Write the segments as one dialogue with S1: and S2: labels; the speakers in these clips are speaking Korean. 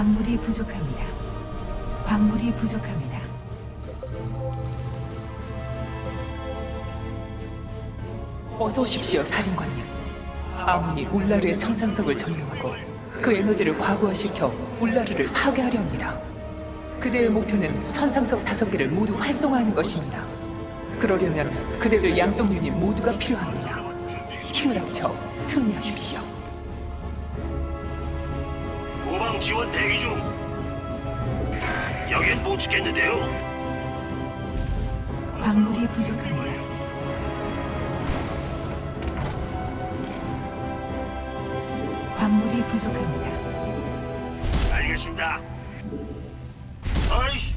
S1: 광물이 부족합니다. 광물이 부족합니다.
S2: 어서 오십시오, 살인관님. 아문이 울라르의 청상석을 점령하고 그 에너지를 과부하시켜 울라르를 파괴하려 합니다. 그대의 목표는 천상석 다섯 개를 모두 활성화하는 것입니다. 그러려면 그대들 양쪽 유닛 모두가 필요합니다. 힘을 합쳐 승리하십시오.
S3: 지원 대기 중. 여긴 못 지켰는데요.
S1: 광물이 부족합니다. 광물이 부족합니다.
S3: 알겠습니다. 아이씨.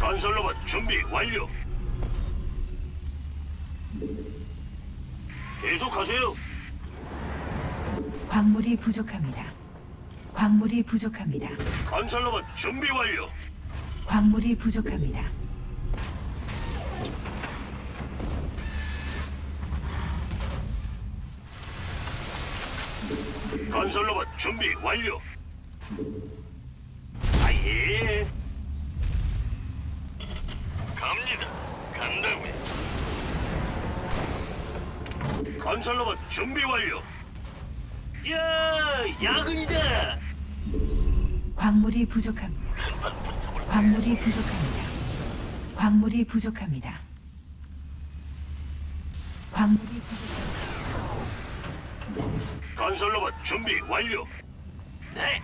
S3: 건설 로봇 준비 완료. 계속하세요.
S1: 광물이 부족합니다. 광물이 부족합니다.
S3: 건설로봇 준비 완료.
S1: 광물이 부족합니다.
S3: 건설로봇 준비 완료. 아예. 갑니다. 간다고요. 건설로봇 준비 완료. 야, 야근이다.
S1: 광물이 부족합니다. 광물이 부족합니다. 광물이 부족합니다. 광물이 부족합니다.
S3: 건설로봇 준비 완료. 네.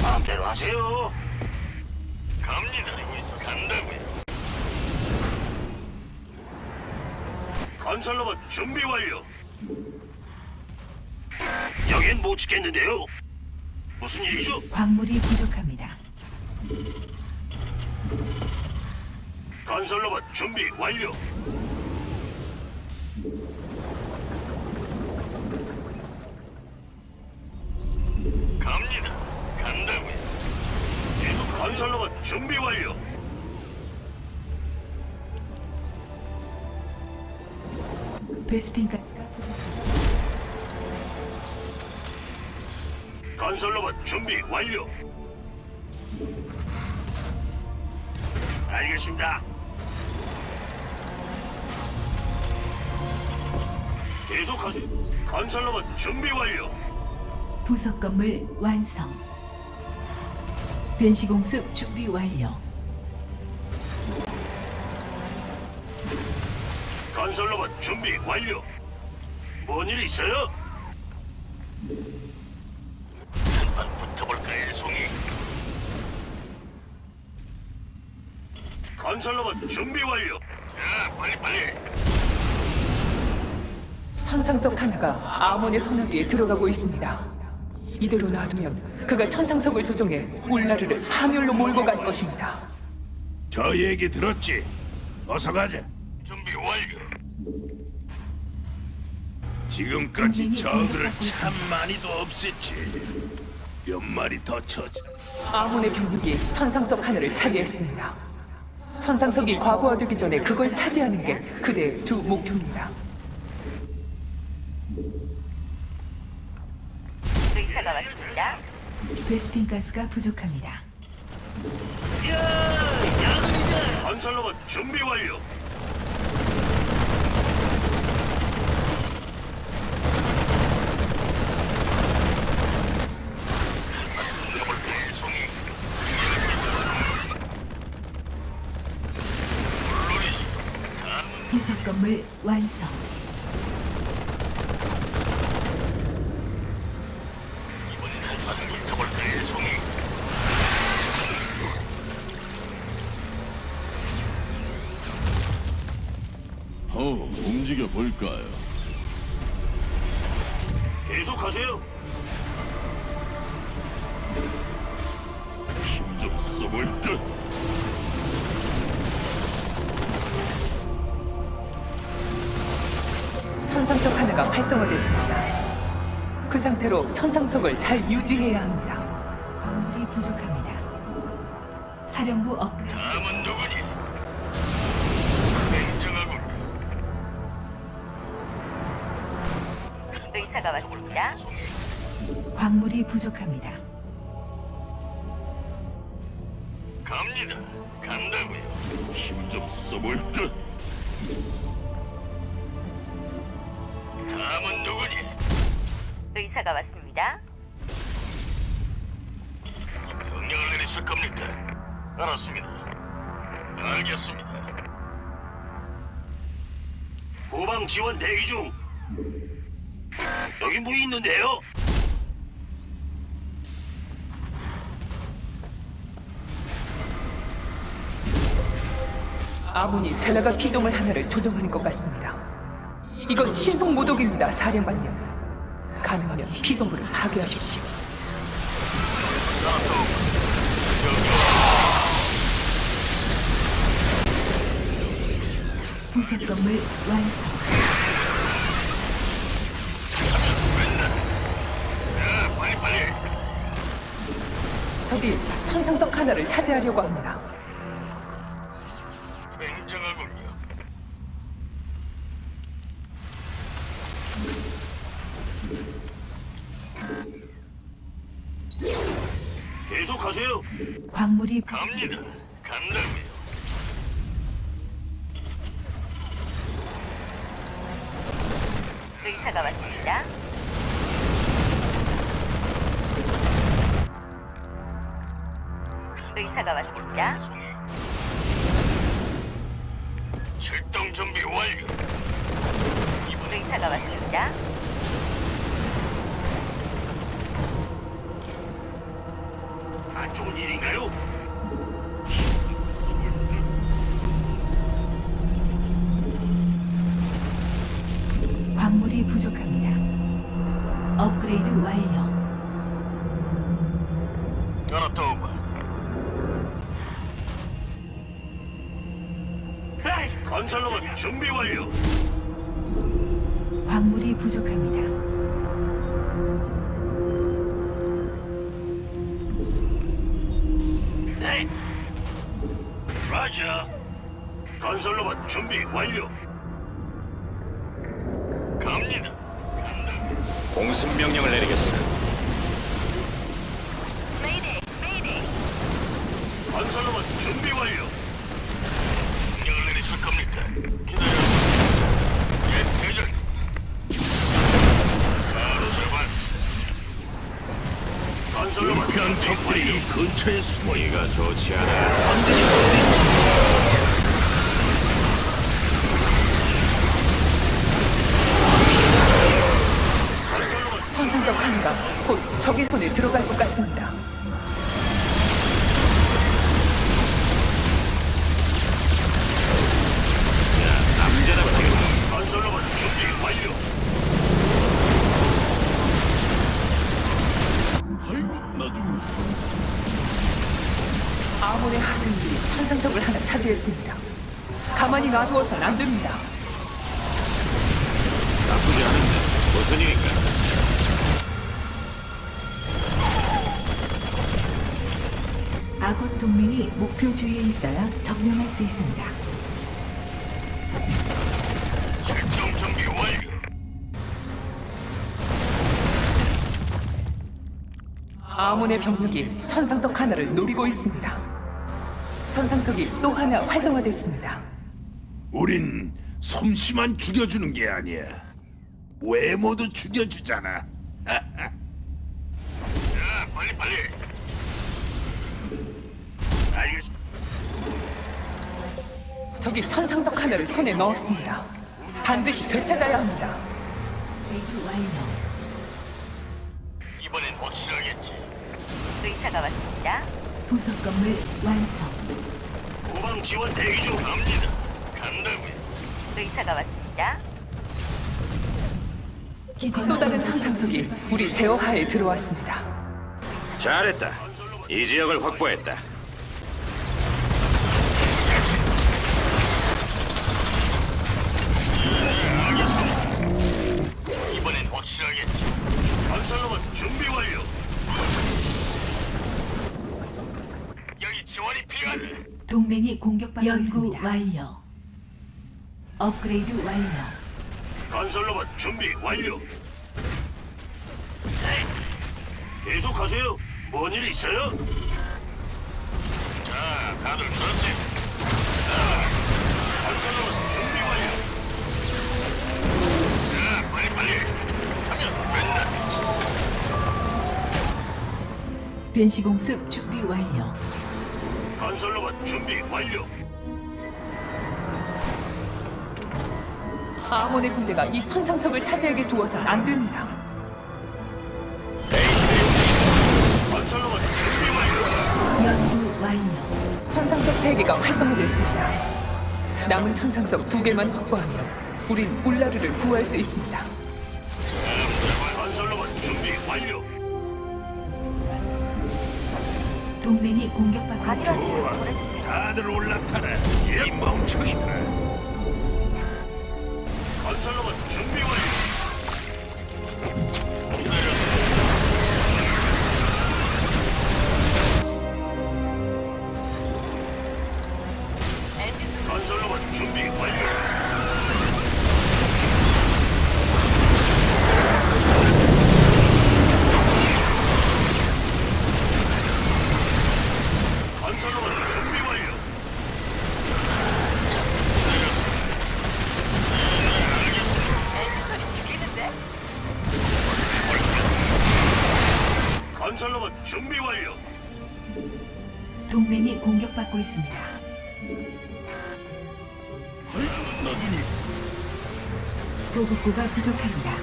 S3: 마음대로 하세요. 갑니다. 간다고요. 건설로봇 준비 완료. 여긴 못 지켰는데요. 무슨 일이죠?
S1: 광물이 부족합니다.
S3: 건설로봇 준비 완료. 갑니다. 간다고요. 계속 건설로봇 준비 완료.
S1: 베스핀 가스가 부족합니다.
S3: 건설로봇 준비 완료. 알겠습니다. 계속하세요. 건설로봇 준비 완료.
S1: 부속 건물 완성. 변시공습 준비 완료.
S3: 건설로봇 준비 완료. 뭔 일 있어요? 건설로봇 준비 완료. 자, 빨리 빨리.
S2: 천상석 하나가 아몬의 선악기에 들어가고 있습니다. 이대로 놔두면 그가 천상석을 조종해 울라르를 파멸로 몰고 갈 것입니다.
S4: 저 얘기 들었지? 어서 가자.
S3: 준비 완료.
S4: 지금까지 저그를
S1: 공격받고
S4: 참 많이도 없앴지. 몇 마리 더 쳐져.
S2: 아몬의 병력이 천상석 하나를 차지했습니다. 천상석이 과부하되기 전에 그걸 차지하는 게 그대의 주 목표입니다.
S5: 의사가 왔습니다.
S1: 베스핀 가스가 부족합니다.
S3: 건설로봇 준비 완료.
S1: 부속 건물 완성.
S6: 어, 움직여 볼까요?
S3: 계속하세요.
S2: 그 상태로 천상석을 잘 유지해야 합니다.
S1: 광물이 부족합니다. 사령부 업그레이드.
S3: 다음은 누구니? 냉정하군.
S5: 의사가 왔습니다.
S1: 광물이 부족합니다.
S3: 갑니다. 간다고요.
S6: 힘좀 써볼까?
S3: 다음은 누구니?
S5: 의사가 왔습니다.
S3: 명령을 내리실 겁니까? 알았습니다. 알겠습니다. 후방 지원 대기 중. 여기 뭐 있는데요?
S2: 아몬이 젤라가 피조물 하나를 조종하는 것 같습니다. 이건 신속 모독입니다, 사령관님. 가능하면 피조물을 파괴하십시오.
S1: 부속 건물 완성.
S2: 적이 천상석 하나를 차지하려고 합니다.
S1: 광물이
S3: 갑니다. 간다고요.
S5: 의사가 왔습니다. 의사가 왔습니다.
S3: 출동 준비 완료.
S5: 의사가 왔습니다.
S3: 안 좋은 일인가요? 건설로봇 준비 완료.
S1: 광물이 부족합니다.
S3: 네. 라자. 건설로봇 준비 완료. 갑니다.
S4: 공습 명령을 내리 이 근처에 숨어기가 좋지 않아.
S2: 천상석 하나가 곧 적의 손에 들어갈 것 같습니다. 천상석을 하나 차지했습니다. 가만히 놔두어선 안 됩니다.
S4: 나쁘지 않은데 무슨 일인가?
S1: 아군 동맹이 목표 주위에 있어야 점령할 수 있습니다.
S3: 출동 준비 완료.
S2: 아몬의 병력이 천상석 하나를 노리고 있습니다. 천상석이 또 하나 활성화됐습니다.
S4: 우린 솜씨만 죽여주는 게 아니야. 외모도 죽여주잖아.
S3: 자, 빨리 빨리. 알겠습니다.
S2: 적이 천상석 하나를 손에 넣었습니다. 반드시 되찾아야 합니다.
S1: 업그레이드 완료.
S3: 이번엔 확실하겠지.
S5: 의사가 왔습니다.
S1: 부속 건물 완성.
S3: 후방 지원 대기 중 갑니다. 간다고요.
S5: 의사가 왔습니다.
S1: 기존
S2: 또 다른 천상석이 우리 제어하에 들어왔습니다.
S4: 잘했다. 이 지역을 확보했다.
S3: 이번엔 확실하겠지. 건설로봇 준비 완료. 여기 지원이 필요하다.
S1: 동맹이 공격받고 있습니다. 완료. 업그레이드 완료.
S3: 건설로봇 준비 완료. 네. 계속하세요. 뭔 일 있어요? 자, 다들 들었지? 건설로봇 준비 완료. 자, 빨리 빨리. 하면 맨날
S1: 변시공습 준비 완료.
S3: 건설로봇 준비 완료.
S2: 아몬의 군대가 이 천상석을 차지하게 두어선 안 됩니다.
S3: 건설로봇 준비 완료.
S1: 연구 완료.
S2: 천상석 세개가 활성화됐습니다. 남은 천상석 두개만 확보하면 우린 울라르를 구할 수 있습니다.
S3: 건설로봇 준비 완료.
S1: 동맹이 공격받고 있습니다.
S4: 다들 올라타라. 이 멍청이들아.
S3: 건설로봇
S1: 보급고가 부족합니다.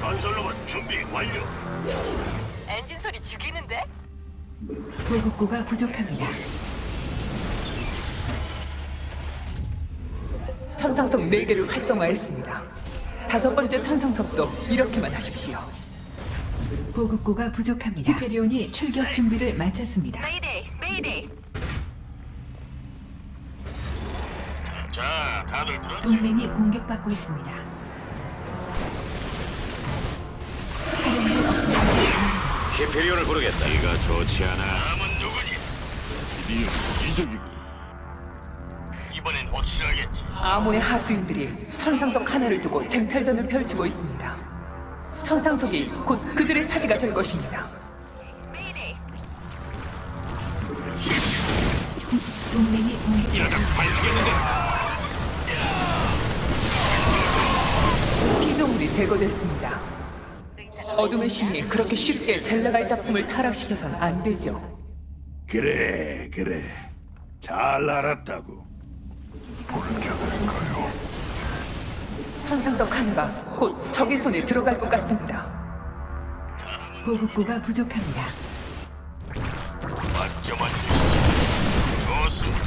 S3: 건설로봇 준비 완료.
S5: 엔진 소리 죽이는데?
S1: 보급고가 부족합니다.
S2: 천상석 네개를 활성화했습니다. 다섯 번째 천상석도 이렇게만 하십시오.
S1: 보급고가 부족합니다. 히페리온이 출격 준비를 마쳤습니다.
S5: 메이데이, 메이데이.
S3: 자, 다들 들었지?
S1: 동맹이 공격받고 있습니다.
S4: 히페리온을 부르겠다. 이가 좋지 않아.
S3: 남은 누구니?
S6: 드디어 기적이군.
S3: 이번엔 확실하겠지.
S2: 아몬의 하수인들이 천상석 하나를 두고 쟁탈전을 펼치고 있습니다. 천상석이 곧 그들의 차지가 될 것입니다.
S1: 동맹이 공격받고 있습니다.
S2: 피조물이 제거됐습니다. 어둠의 신이 그렇게 쉽게 젤라갈 작품을 타락시켜선 안 되죠.
S4: 그래, 그래. 잘 알았다고.
S2: 천상석 하나가 곧 적의 손에 들어갈 것 같습니다.
S1: 보급고가 부족합니다.
S3: 주시죠. 좋습니다.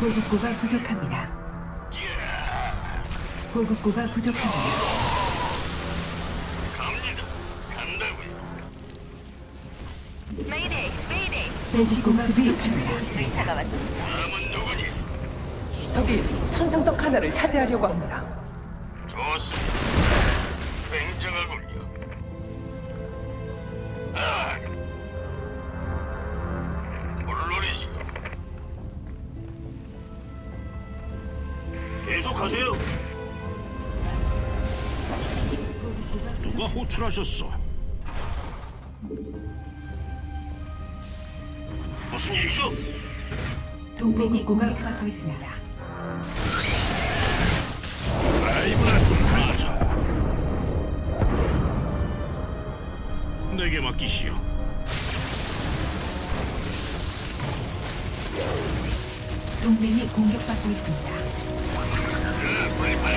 S1: 보급고가 부족합니다. 보급고가 부족합니다.
S5: 메이데이.
S1: 변시공습이 준비되었습니다.
S5: 의사가 왔습니다.
S3: 남은 누구니?
S2: 적이 천상석 하나를 차지하려고 합니다.
S3: 좋습니다. 굉장하군요. 아, 물론이죠. 계속하세요.
S6: 누가 호출하셨어?
S1: 동맹이 공격받고 있습니다.
S4: 라이브나 좀 하자.
S6: 내게 맡기시오.
S1: 동맹이 공격받고 있습니다.
S3: 빨리 빨리.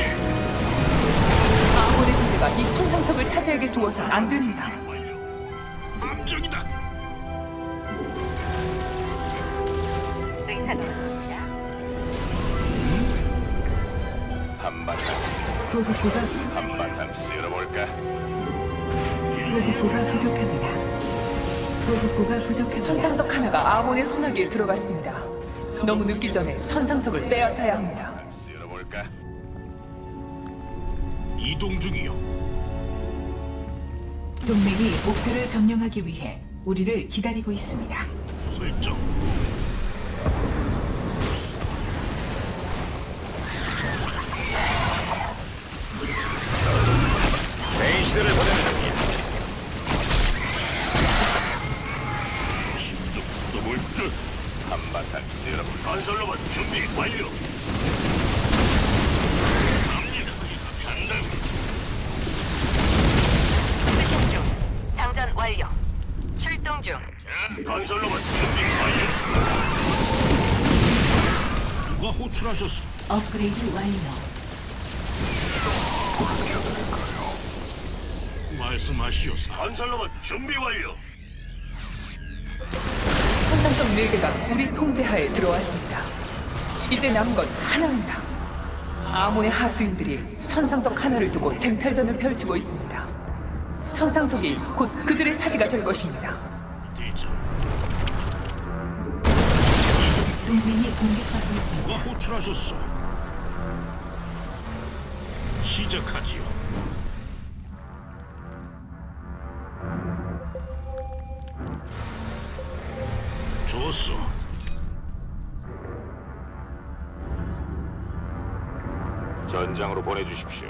S2: 아몬의 군대가 이 천상석을 차지하게 두어선 안 됩니다.
S6: 함정이다.
S1: 보급고가 부족-
S4: 한바탕 쓸어볼까?
S1: 보급고가 부족합니다. 보급고가 부족합니다.
S2: 천상석 하나가 아몬의 손아귀에 들어갔습니다. 너무 늦기 전에 천상석을 빼앗아야 합니다.
S4: 쓸어볼까?
S6: 이동 중이요.
S1: 동맹이 목표를 점령하기 위해 우리를 기다리고 있습니다.
S6: 설정.
S4: 한바탕 쓸어볼
S3: 건설로봇 준비 완료. 갑니다. 간다.
S5: 수신 중. 장전 완료. 출동 중.
S3: 건설로봇 준비 완료.
S6: 누가 호출하셨소?
S1: 업그레이드 완료.
S6: 말씀하시오사.
S3: 건설로봇 준비 완료.
S2: 천상석 4개가 우리 통제하에 들어왔습니다. 이제 남은 건 하나입니다. 아몬의 하수인들이 천상석 하나를 두고 쟁탈전을 펼치고 있습니다. 천상석이 곧 그들의 차지가 될 것입니다.
S1: 동맹이 공격받고 있습니다.
S6: 누가 호출하셨소? 시작하지요. 좋소.
S4: 전장으로 보내주십시오.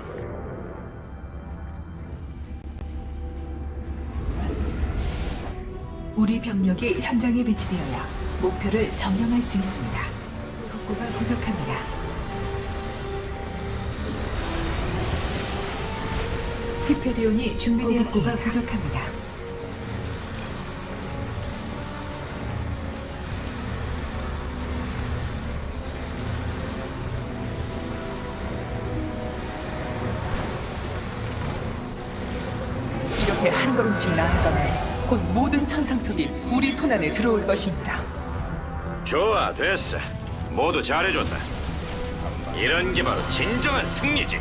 S1: 우리 병력이 현장에 배치되어야 목표를 점령할 수 있습니다. 복구가 부족합니다. 히페리온이 준비되었습니다. 복구가 부족합니다.
S2: 손안에 들어올 것입니다.
S7: 좋아, 됐어. 모두 잘해줬다. 이런 게 바로 진정한 승리지.